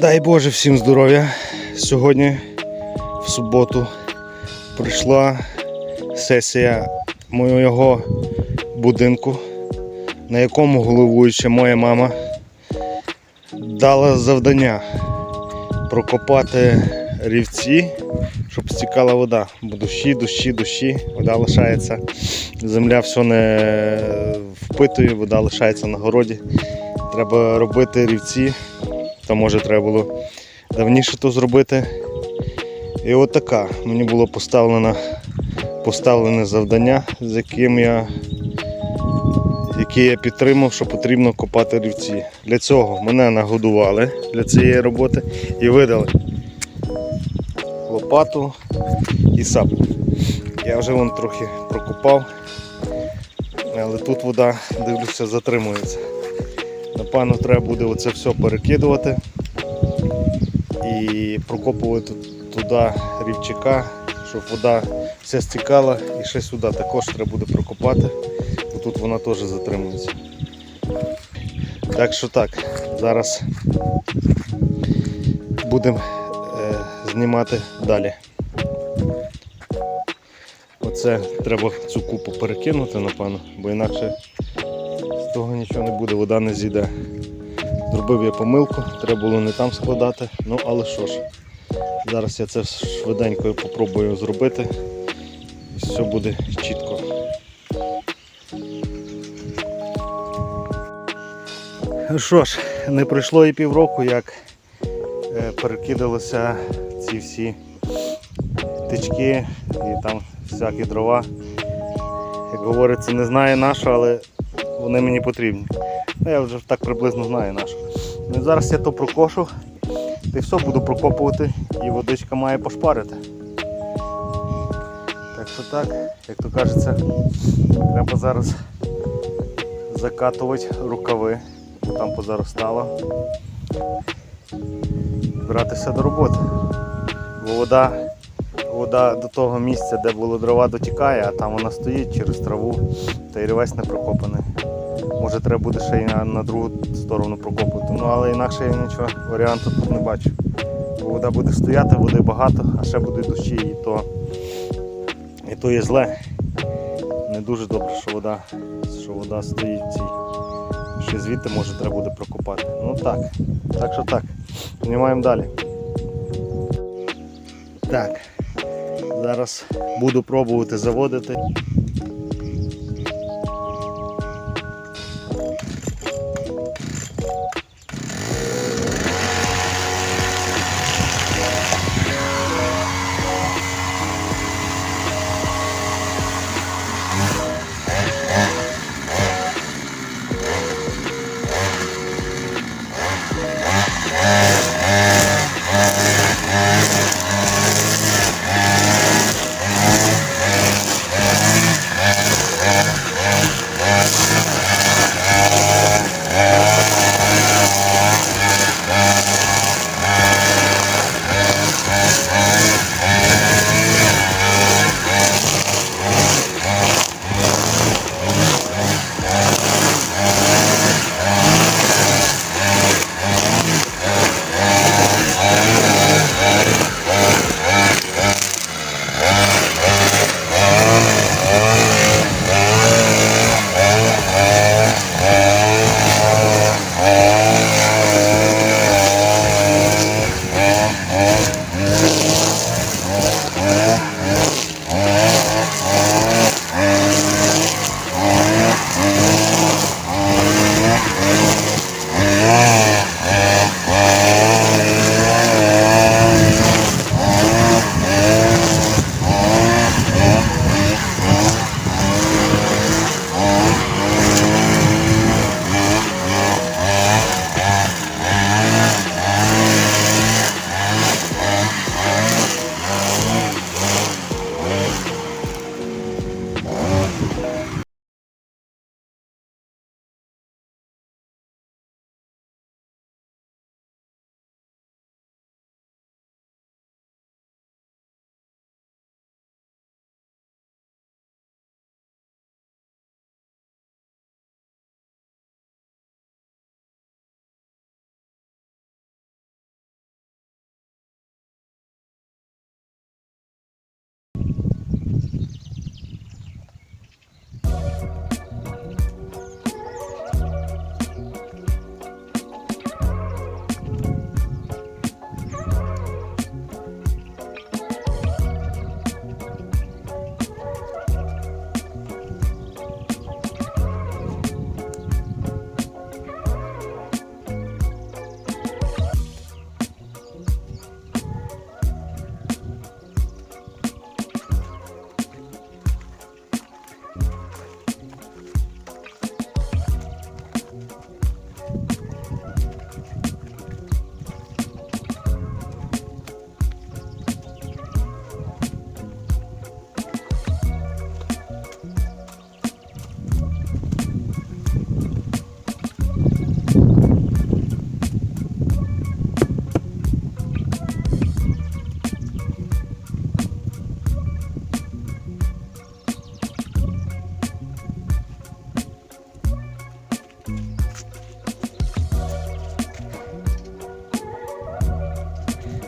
Дай Боже всім здоров'я. Сьогодні, в суботу, прийшла сесія моєго будинку, на якому головуюча моя мама дала завдання прокопати рівці, щоб стікала вода. Бо дощі, дощі, дощі, вода лишається. Земля все не впитує, вода лишається на городі. Треба робити рівці. Та може треба було давніше то зробити. І от така мені було поставлено, поставлене завдання, з яким я, яке я підтримав, що потрібно копати рівці. Для цього мене нагодували для цієї роботи і видали лопату і сапу. Я вже вон трохи прокопав, але тут вода, дивлюся, затримується. Напевно, треба буде оце все перекидувати і прокопувати туди рівчака, щоб вода вся стікала і ще сюди також треба буде прокопати, бо тут вона теж затримується. Так що так, зараз будемо е, знімати далі. Оце треба цю купу перекинути, напевно, бо інакше того нічого не буде, вода не зійде. Зробив я помилку, треба було не там складати. Ну але що ж, зараз я це швиденько попробую зробити все буде чітко. Ну Що ж, не пройшло і півроку, як е, перекидалися ці всі тички і там всякі дрова. Як говориться, не знаю на що, але вони мені потрібні. Ну, я вже так приблизно знаю на. Ну, зараз я то прокошу, та все буду прокопувати і водичка має пошпарити. Так що так, як то кажеться, треба зараз закатувати рукави, бо там позаростало. Братися до роботи. Бо вода, вода до того місця, де було дрова, дотікає, а там вона стоїть через траву та й рівець не прокопаний. Може треба буде ще й на, на другу сторону прокопувати. Ну але інакше я нічого варіанту тут не бачу. Бо вода буде стояти, води багато, а ще буде дощі і то, і то є зле. Не дуже добре, що вода, що вода стоїть цій. Ще звідти може треба буде прокопати. Ну так. Так що так. Знімаємо далі. Так. Зараз буду пробувати заводити.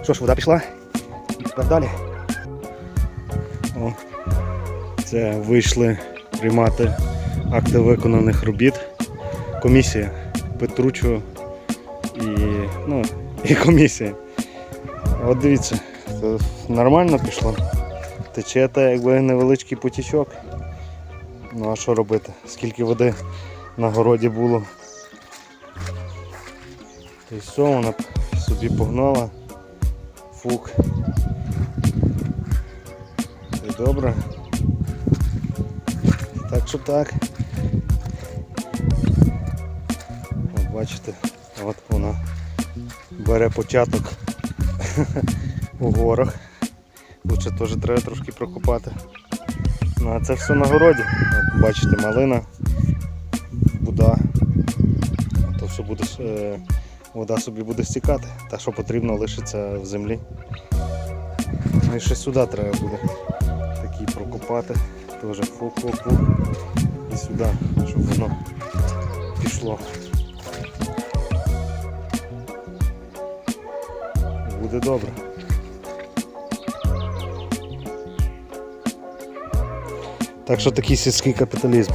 Що ж, вода пішла? І тепер далі. О, це вийшли приймати акти виконаних робіт. Комісія Петручу і, ну, і комісія. От дивіться, це нормально пішло. Тече та якби невеличкий потічок. Ну а що робити? Скільки води на городі було. І все, вона собі погнала. Фук. І добре. Так що так. От бачите, от вона бере початок у горах. Лучше теж треба трошки прокопати. Ну а це все на городі. От бачите, малина, буда. То все буде, е, вода собі буде стікати. Та що потрібно лишиться в землі. І ще сюди треба буде такий прокопати. Теж фук-фук-фук. І сюди, щоб воно пішло. Буде добре. Так що такий сільський капіталізм.